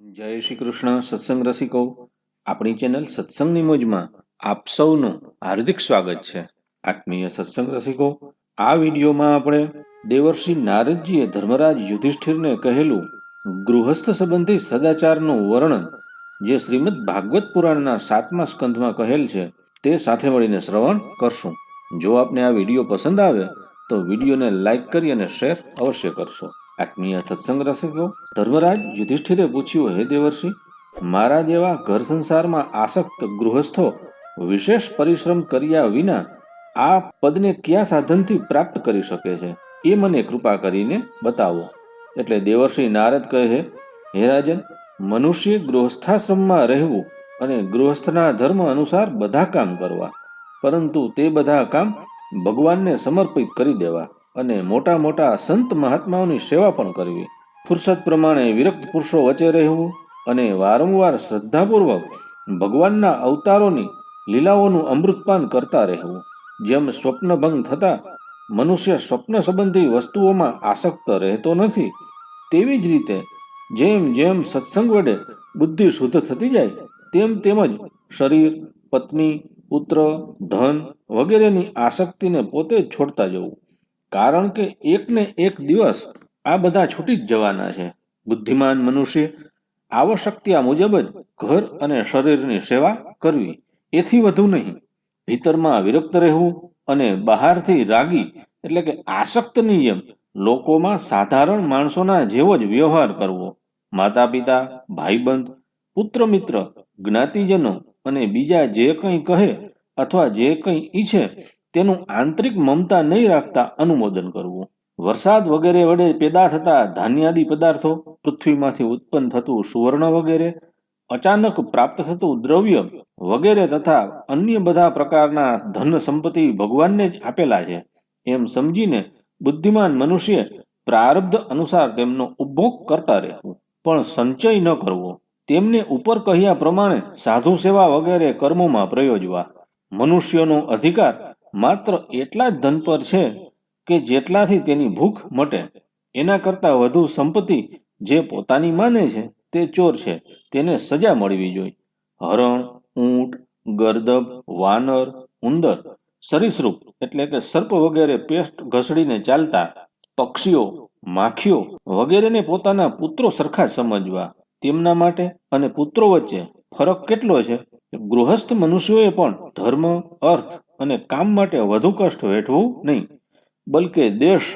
જય શ્રી કૃષ્ણ સત્સંગ રસિકો. આપણી ચેનલ સત્સંગની મોજમાં આપ સૌનું હાર્દિક સ્વાગત છે. આત્મીય સત્સંગ રસિકો, આ વિડીયોમાં આપણે દેવર્ષિ નારદજીએ ધર્મરાજ યુધિષ્ઠિરને કહેલું ગૃહસ્થ સંબંધી સદાચારનું વર્ણન, જે શ્રીમદ ભાગવત પુરાણના સાતમા સ્કંધમાં કહેલ છે, તે સાથે મળીને શ્રવણ કરશું. જો આપને આ વીડિયો પસંદ આવે, તો વિડીયોને લાઇક કરી અને શેર અવશ્ય કરશો. આત્મીય સત્સંગ રસિકો, ધર્મરાજ યુધિષ્ઠિરે પૂછ્યું, હે દેવર્ષિ, મારા જેવા ઘર સંસારમાં આસક્ત ગૃહસ્થો વિશેષ પરિશ્રમ કર્યા વિના આ પદને કયા સાધનથી પ્રાપ્ત કરી શકે છે? એ મને કૃપા કરીને બતાવો. એટલે દેવર્ષિ નારદ કહે, હે રાજન, મનુષ્ય ગૃહસ્થાશ્રમમાં રહેવું અને ગૃહસ્થના ધર્મ અનુસાર બધા કામ કરવા, પરંતુ તે બધા કામ ભગવાનને સમર્પિત કરી દેવા. અને મોટા મોટા સંત મહાત્માઓની સેવા પણ કરવી. ફુરસદ પ્રમાણે વિરક્ત પુરુષો વચ્ચે રહેવું અને વારંવાર શ્રદ્ધાપૂર્વક ભગવાનના અવતારોની લીલાઓનું અમૃતપાન કરતા રહેવું. જેમ સ્વપ્નભંગ થતા મનુષ્ય સ્વપ્ન સંબંધી વસ્તુઓમાં આસક્ત રહેતો નથી, તેવી જ રીતે જેમ જેમ સત્સંગ વડે બુદ્ધિ શુદ્ધ થતી જાય, તેમ તેમજ શરીર, પત્ની, પુત્ર, ધન વગેરેની આસક્તિને પોતે છોડતા જવું. કારણ કે એકને એક દિવસ આ બધા છૂટી જ જવાના છે. બુદ્ધિમાન મનુષ્ય આવશ્યકતા મુજબ જ ઘર અને શરીરની સેવા કરવી. એથી વધુ નહીં. ભીતરમાં વિરક્ત રહેવું અને બહારથી રાગી એટલે કે આસક્તની જેમ લોકોમાં સાધારણ માણસોના જેવો જ વ્યવહાર કરવો. માતા પિતા ભાઈબંધ પુત્ર મિત્ર જ્ઞાતિજનો અને બીજા જે કંઈ કહે અથવા જે કંઈ ઈચ્છે તેનું આંતરિક મમતા નહીં રાખતા અનુમોદન કરવું. વરસાદ વગેરે વડે પેદા થતા ધાન્યાદી પદાર્થો પૃથ્વીમાંથી ઉત્પન્ન થતું સુવર્ણ વગેરે, અચાનક પ્રાપ્ત થતું દ્રવ્ય વગેરે તથા અન્ય બધા પ્રકારના ધન સંપત્તિ ભગવાનને જ આપેલા છે. એમ સમજીને બુદ્ધિમાન મનુષ્ય પ્રારબ્ધ અનુસાર તેમનો ઉપભોગ કરતા રહેવું. પણ સંચય ન કરવો. તેમને ઉપર કહ્યા પ્રમાણે સાધુ સેવા વગેરે કર્મોમાં પ્રયોજવા. મનુષ્યનો અધિકાર માત્ર એટલા જ ધન પર છે કે જેટલાથી તેની ભૂખ મટે. એના કરતાં વધુ સંપત્તિ જે પોતાની માને છે, તે ચોર છે. તેને સજા મળવી જોઈએ. હરણ, ઊંટ, ગરદબ, વાનર, ઉંદર, સરીસૃપ એટલે કે સર્પ વગેરે પેસ્ટ ઘસડીને ચાલતા પક્ષીઓ, માખીઓ વગેરેને પોતાના પુત્રો સરખા સમજવા. તેમના માટે અને પુત્રો વચ્ચે ફરક કેટલો છે? ગૃહસ્થ મનુષ્યોએ પણ ધર્મ, અર્થ અને કામ માટે વધુ કષ્ટ વેઠવું નહીં, બલકે દેશ,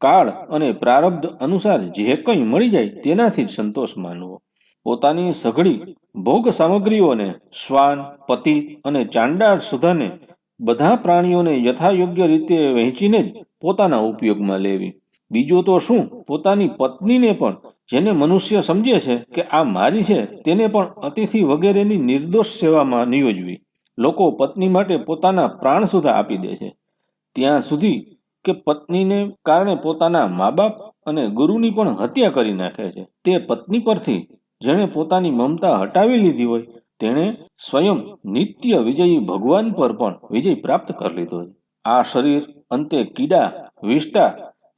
કાળ અને પ્રારબ્ધ અનુસાર જે કંઈ મળી જાય તેનાથી જ સંતોષ માનવો. પોતાની સઘળી ભોગ સામગ્રીઓને શ્વાન, પતિ અને ચાંડાળ સુધાને બધા પ્રાણીઓને યથાયોગ્ય રીતે વહેંચીને જ પોતાના ઉપયોગમાં લેવી. બીજું તો શું? પોતાની પત્નીને પણ, જેને મનુષ્ય સમજે છે કે આ મારી છે, તેને પણ અતિથિ વગેરેની નિર્દોષ સેવામાં નિયોજવી. લોકો પત્ની માટે પોતાના પ્રાણ સુધા આપી દે છે. ત્યાં સુધી કે પત્નીને કારણે પોતાના મા બાપ અને ગુરુની પણ હત્યા કરી નાખે છે. તે પત્ની પરથી જેણે પોતાની મમતા હટાવી લીધી હોય, તેણે સ્વયં નિત્ય વિજયી ભગવાન પર પણ વિજય પ્રાપ્ત કરી લીધો છે. આ શરીર અંતે કીડા, વિષ્ટા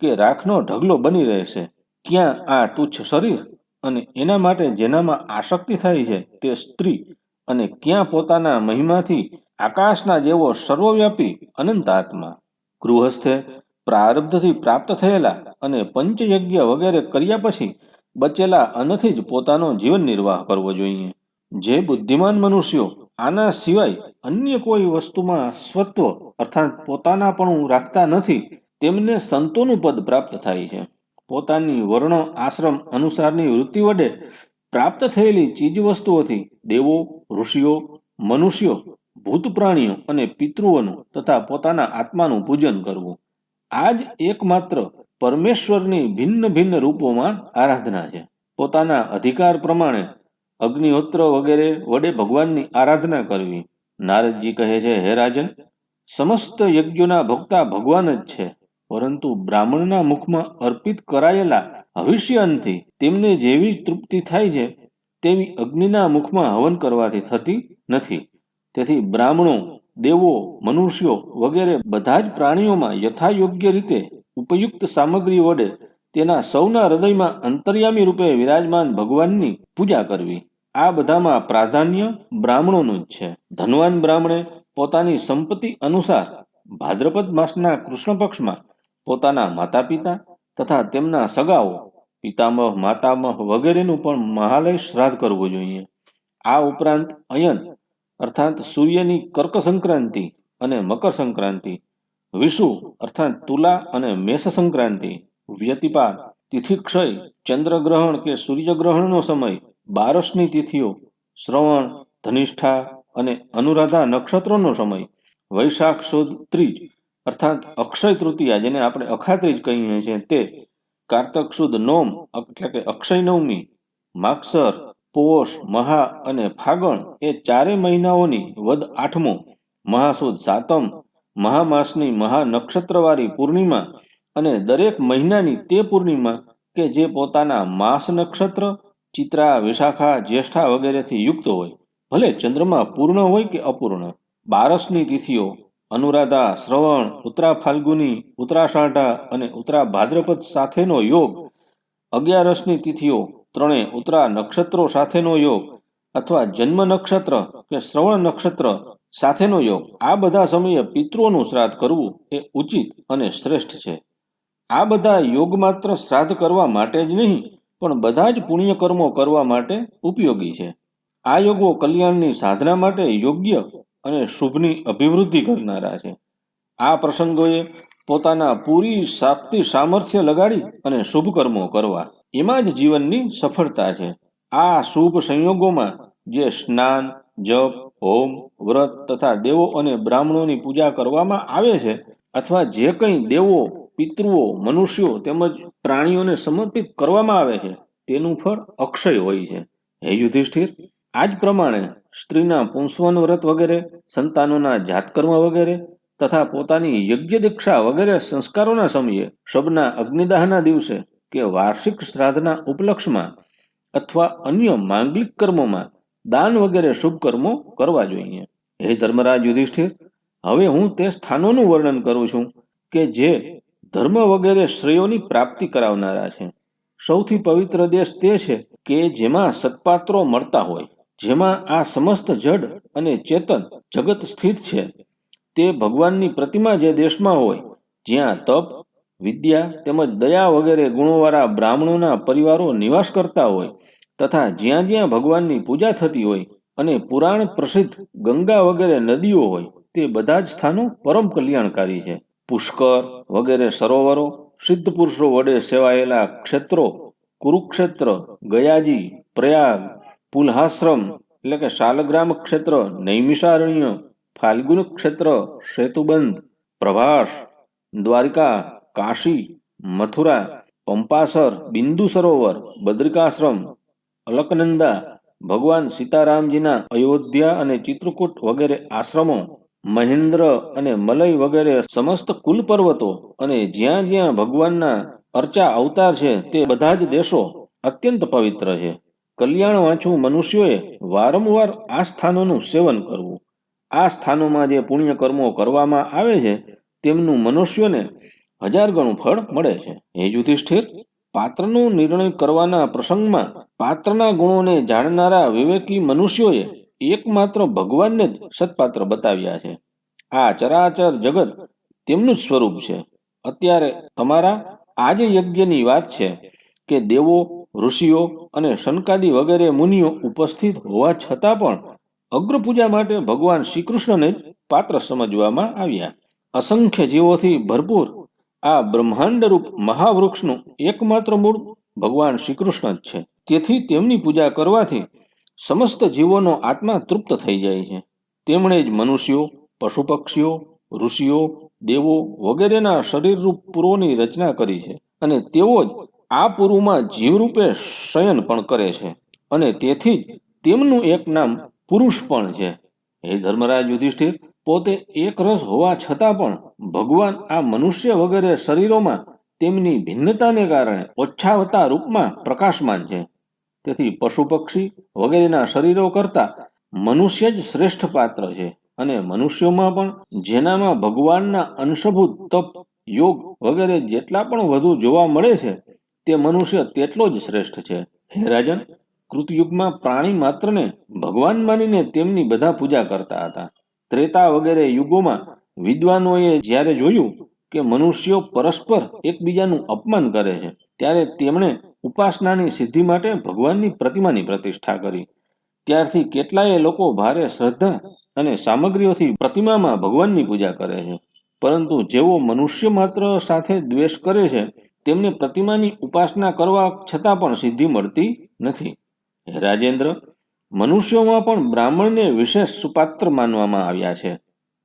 કે રાખનો ઢગલો બની રહેશે ક્યાં આ તુચ્છ શરીર અને એના માટે જેનામાં આસક્તિ થાય છે, તે સ્ત્રી અને ક્યાં પોતાના મહિમાથી આકાશના જેવો સર્વવ્યાપી અનંત આત્મા. ગૃહસ્થે, પ્રારબ્ધથી પ્રાપ્ત થયેલા અને પંચયજ્ઞ વગેરે કર્યા પછી બચેલા અન્નથી જ પોતાનો જીવન નિર્વાહ કરવો જોઈએ. જે બુદ્ધિમાન મનુષ્યો આના સિવાય અન્ય કોઈ વસ્તુમાં સ્વત્વ, અર્થાત પોતાનાપણું રાખતા નથી, તેમને સંતોનું પદ પ્રાપ્ત થાય છે. પોતાની વર્ણ આશ્રમ અનુસારની વૃત્તિ વડે પ્રાપ્ત થયેલી ચીજ વસ્તુઓથી દેવો, ઋષિઓ, મનુષ્યો ભૂત પ્રાણીઓ અને પિતૃઓનું તથા પોતાના આત્માનું પૂજન કરવું. આ જ એકમાત્ર પરમેશ્વરની ભિન્ન ભિન્ન રૂપોમાં આરાધના છે. પોતાના અધિકાર પ્રમાણે અગ્નિહોત્ર વગેરે વડે ભગવાનની આરાધના કરવી. નારદજી કહે છે, હે રાજન, સમસ્ત યજ્ઞોના ભોગતા ભગવાન જ છે, પરંતુ બ્રાહ્મણના મુખમાં અર્પિત કરાયેલા હવિષ્યનથી તેમને જેવી તૃપ્તિ થાય છે, તેવી અગ્નિના મુખમાં હવન કરવાથી થતી નથી. તેથી બ્રાહ્મણો, દેવો, મનુષ્યો વગેરે બધા જ પ્રાણીઓમાં યથાયોગ્ય રીતે ઉપયુક્ત સામગ્રી વડે તેના સૌના હૃદયમાં અંતર્યામી રૂપે વિરાજમાન ભગવાનની પૂજા કરવી. આ બધામાં પ્રાધાન્ય બ્રાહ્મણોનું જ છે. ધનવાન બ્રાહ્મણે પોતાની સંપત્તિ અનુસાર ભાદ્રપદ માસના કૃષ્ણ પક્ષમાં પોતાના માતા પિતા તથા તેમના સગાઓ, પિતામહ, માતામહ વગેરેનું પણ મહાલય શ્રાદ્ધ કરવું જોઈએ. આ ઉપરાંત અયન, અર્થાત સૂર્યની કર્ક સંક્રાંતિ અને મકર સંક્રાંતિ વિષુ, અર્થાત તુલા અને મેષ સંક્રાંતિ વ્યતિપાત, તિથિક્ષય, ચંદ્રગ્રહણ કે સૂર્યગ્રહણનો સમય, બારસની તિથિઓ, શ્રવણ, ધનિષ્ઠા અને અનુરાધા નક્ષત્રોનો સમય, વૈશાખ, સુદ, ત્રીજ અર્થાત અક્ષય તૃતીયા, જેને આપણે અખાત્રીજ કહીએ છીએ, તે કારતક સુદ નોમ એટલે કે અક્ષય નવમી, માગસર, પોષ, મહા અને ફાગણ એ ચારે મહિનાઓની વદ આઠમો, મહાસુદ સાતમ, મહામાસની મહા નક્ષત્રવાળી પૂર્ણિમા અને દરેક મહિનાની તે પૂર્ણિમા કે જે પોતાના માસ નક્ષત્ર, ચિત્રા, વિશાખા, જ્યેષ્ઠા વગેરેથી યુક્ત હોય. ભલે ચંદ્રમા પૂર્ણ હોય કે અપૂર્ણ, બારસની તિથિઓ અનુરાધા, શ્રવણ ઉત્તરા ફાલ્ગુની ઉત્તરાષાઢા અને ઉત્તરા ભાદ્રપદ સાથેનો યોગ, અગિયારસની તિથિઓ, ત્રણે ઉત્તરા નક્ષત્રો સાથેનો યોગ અથવા જન્મ નક્ષત્ર કે શ્રવણ નક્ષત્ર સાથેનો યોગ. આ બધા સમયે પિતૃઓનું શ્રાદ્ધ કરવું એ ઉચિત અને શ્રેષ્ઠ છે. આ બધા યોગ માત્ર શ્રાદ્ધ કરવા માટે જ નહીં, પણ બધા જ પુણ્ય કર્મો કરવા માટે ઉપયોગી છે. આ યોગો કલ્યાણની સાધના માટે યોગ્ય અને શુભની અભિવૃદ્ધિ કરનારા છે. આ પ્રસંગોએ પોતાના પૂરી શક્તિ સામર્થ્ય લગાડી અને શુભ કર્મો કરવા. એમાં જ જીવનની સફળતા છે. આ શુભ સંયોગોમાં જે સ્નાન, જપ, હોમ, વ્રત તથા દેવો અને બ્રાહ્મણોની પૂજા કરવામાં આવે છે અથવા જે કંઈ દેવો, પિતૃઓ, મનુષ્યો તેમજ પ્રાણીઓને સમર્પિત કરવામાં આવે છે, તેનું ફળ અક્ષય હોય છે. હે યુધિષ્ઠિર? આ જ પ્રમાણે સ્ત્રીના પુંસવન વ્રત વગેરે, સંતાનોના જાતકર્મ વગેરે તથા પોતાની યજ્ઞ દીક્ષા વગેરે સંસ્કારોના સમયે શબના અગ્નિદાહના દિવસે કે વાર્ષિક શ્રાદ્ધના ઉપલક્ષમાં અથવા અન્ય માંગલિક કર્મોમાં દાન વગેરે શુભ કર્મો કરવા જોઈએ. હે ધર્મરાજ યુધિષ્ઠિર, હવે હું તે સ્થાનોનું વર્ણન કરું છું કે જે ધર્મ વગેરે શ્રેયોની પ્રાપ્તિ કરાવનારા છે. સૌથી પવિત્ર દેશ તે છે કે જેમાં સત્પાત્રો મળતા હોય. જેમાં આ સમસ્ત જડ અને ચેતન જગત સ્થિત છે. તે ભગવાનની પ્રતિમા જે દેશમાં હોય, જ્યાં તપ, વિદ્યા તેમજ દયા વગેરે ગુણોવાળા બ્રાહ્મણોના પરિવારો નિવાસ કરતા હોય તથા જ્યાં જ્યાં ભગવાનની પૂજા થતી હોય અને પુરાણ પ્રસિદ્ધ ગંગા વગેરે નદીઓ હોય, તે બધા જ સ્થાનો પરમ કલ્યાણકારી છે. પુષ્કર વગેરે સરોવરો, સિદ્ધ પુરુષો વડે સેવાયેલા ક્ષેત્રો, કુરુક્ષેત્ર, ગયાજી, પ્રયાગ પુલહાશ્રમ એટલે કે શાલગ્રામ ક્ષેત્ર, નૈમિષારણ્ય, ફાલ્ગુન ક્ષેત્ર, સેતુબંધ, પ્રભાસ, દ્વારિકા, કાશી, મથુરા, પંપાસર, બિંદુ સરોવર, બદ્રિકાશ્રમ, અલકનંદા, ભગવાન સીતારામજીના અયોધ્યા અને ચિત્રકૂટ વગેરે આશ્રમો, મહેન્દ્ર અને મલય વગેરે સમસ્ત કુલ પર્વતો અને જ્યાં જ્યાં ભગવાનના અર્ચા અવતાર છે તે બધા જ દેશો અત્યંત પવિત્ર છે. કલ્યાણ વાંચવું મનુષ્યોએ વારંવાર આ સ્થાનોનું સેવન કરવું. આ સ્થાનોમાં જે પુણ્ય કર્મો કરવામાં આવે છે, તેમનું મનુષ્યોને હજાર ગણું ફળ મળે છે. હે યુધિષ્ઠિર, પાત્રનો નિર્ણય કરવાના પ્રસંગમાં પાત્રના ગુણોને જાણનારા વિવેકી મનુષ્યોએ એકમાત્ર ભગવાનને જ સત્પાત્ર બતાવ્યા છે. આ ચરાચર જગત તેમનું જ સ્વરૂપ છે. અત્યારે તમારા આજ યજ્ઞની વાત છે કે દેવો ઋષિઓ અને શનકાદી વગેરે મુનિઓ ઉપસ્થિત હોવા છતાં પણ અગ્રપૂજા માટે ભગવાન શ્રીકૃષ્ણને જ પાત્ર સમજવામાં આવ્યા. અસંખ્ય જીવોથી ભરપૂર આ બ્રહ્માંડરૂપ મહાવૃક્ષનું એકમાત્ર મૂળ ભગવાન શ્રીકૃષ્ણ જ છે. તેથી તેમની પૂજા કરવાથી સમસ્ત જીવોનો આત્મા તૃપ્ત થઈ જાય છે. તેમણે જ મનુષ્યો પશુ પક્ષીઓ ઋષિઓ, દેવો વગેરેના શરીરરૂપ પૂર્વોની રચના કરી છે અને તેઓ જ આ પૂર્વમાં જીવરૂપે શયન પણ કરે છે અને તેથી તેમનું એક નામ પુરુષ પણ છે. હે ધર્મરાજ યુધિષ્ઠિર, પોતે એક રસ હોવા છતાં પણ ભગવાન આ મનુષ્ય વગેરે શરીરોમાં તેમની ભિન્નતાને કારણે ઓછાવતા રૂપમાં પ્રકાશમાન છે. તેથી પશુ પક્ષી વગેરેના શરીરો કરતા મનુષ્ય જ શ્રેષ્ઠ પાત્ર છે અને મનુષ્યોમાં પણ જેનામાં ભગવાનના અંશભૂત તપ, યોગ વગેરે જેટલા પણ વધુ જોવા મળે છે તે મનુષ્ય તેટલો જ શ્રેષ્ઠ છે. હે રાજન, કૃતયુગમાં પ્રાણી માત્રને ભગવાન માનીને તેમની બધા પૂજા કરતા હતા. ત્રેતા વગેરે યુગોમાં વિદ્વાનોએ જ્યારે જોયું કે મનુષ્યો પરસ્પર એકબીજાનું અપમાન કરે છે, ત્યારે તેમણે ઉપાસનાની સિદ્ધિ માટે ભગવાનની પ્રતિમાની પ્રતિષ્ઠા કરી. ત્યારથી કેટલાય લોકો ભારે શ્રદ્ધા અને સામગ્રીઓથી પ્રતિમામાં ભગવાનની પૂજા કરે છે. પરંતુ જેઓ મનુષ્ય માત્ર સાથે દ્વેષ કરે છે તેમને પ્રતિમાની ઉપાસના કરવા છતાં પણ સિદ્ધિ મળતી નથી. હે રાજેન્દ્ર, મનુષ્યોમાં પણ બ્રાહ્મણને વિશેષ સુપાત્ર માનવામાં આવ્યા છે,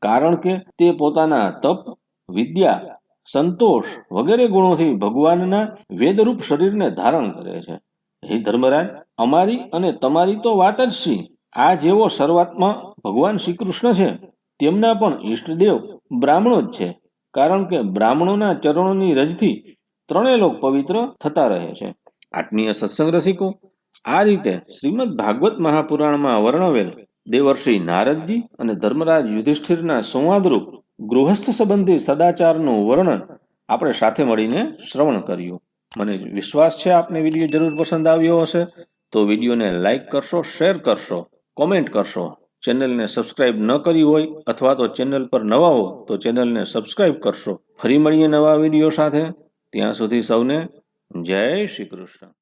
કારણ કે તે પોતાના તપ, વિદ્યા, સંતોષ વગેરે ગુણોથી ભગવાનના વેદરૂપ શરીરને ધારણ કરે છે. હે ધર્મરાજ, અમારી અને તમારી તો વાત જ છે આ જેવો શરૂઆતમાં ભગવાન શ્રી કૃષ્ણ છે, તેમના પણ ઈષ્ટદેવ બ્રાહ્મણો જ છે, કારણ કે બ્રાહ્મણોના ચરણોની રજથી ત્રણેય લોક પવિત્ર થતા રહે છે. આત્મીય સત્સંગ રસિકો, આ રીતે શ્રીમદ ભાગવત મહાપુરાણમાં વર્ણવેલ દેવર્ષિ નારદજી અને ધર્મરાજ યુધિષ્ઠિરના સંવાદરૂપ ગૃહસ્થ સંબંધી સદાચારનું વર્ણન આપણે સાથે મળીને શ્રવણ કર્યું. મને વિશ્વાસ છે આપને વીડિયો જરૂર પસંદ આવ્યો હશે, તો વિડીયોને લાઈક કરશો, શેર કરશો, કોમેન્ટ કરશો. ચેનલને સબસ્ક્રાઇબ ન કરી હોય અથવા તો ચેનલ પર નવા હો તો ચેનલને સબસ્ક્રાઇબ કરશો. ફરી મળીએ નવા વીડિયો સાથે. ત્યાં સુધી સૌને જય શ્રી કૃષ્ણ.